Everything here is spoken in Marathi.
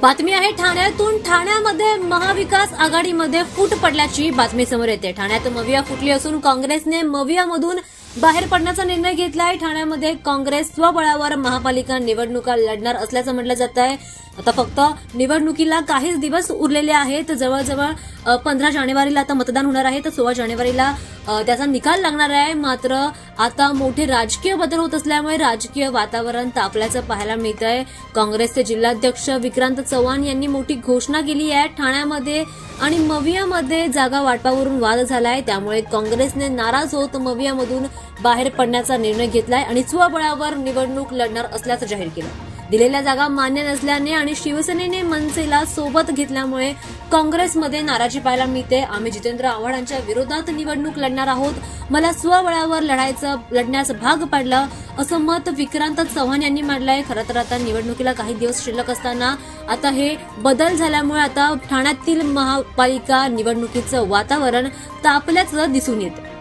बातमी आहे ठाण्यातून ठाण्यामध्ये महाविकास आघाडीमध्ये फूट पडल्याची बातमी समोर येते. ठाण्यात मविया फुटली असून काँग्रेसने मवियामधून बाहेर पडण्याचा निर्णय घेतलाय. ठाण्यामध्ये काँग्रेस स्वबळावर महापालिका निवडणुका लढणार असल्याचं म्हटलं जात आहे आता फक्त निवडणुकीला काहीच दिवस उरलेले आहेत. जवळजवळ पंधरा जानेवारीला आता मतदान होणार आहे. तर सोळा जानेवारीला त्याचा निकाल लागणार आहे. मात्र आता मोठे राजकीय बदल होत असल्यामुळे राजकीय वातावरण तापल्याचं पाहायला मिळत आहे काँग्रेसचे जिल्हाध्यक्ष विक्रांत चव्हाण यांनी मोठी घोषणा केली आहे. ठाण्यामध्ये आणि मवियामध्ये जागा वाटपावरून वाद झालाय. त्यामुळे काँग्रेसने नाराज होत मवियामधून बाहेर पडण्याचा निर्णय घेतलाय आणि स्वबळावर निवडणूक लढणार असल्याचं जाहीर केलं. दिलेल्या जागा मान्य नसल्याने आणि शिवसेनेने मनसेला सोबत घेतल्यामुळे काँग्रेसमध्ये नाराजी पाहायला मिळते. आम्ही जितेंद्र आव्हाडांच्या विरोधात निवडणूक लढणार आहोत. मला स्वबळावर लढायचं लढण्यास भाग पाडलं असं मत विक्रांत चव्हाण यांनी मांडलंय. खरं तर आता निवडणुकीला काही दिवस शिल्लक असताना आता हे बदल झाल्यामुळे आता ठाण्यातील महापालिका निवडणुकीचं वातावरण तापल्याचं दिसून येतं.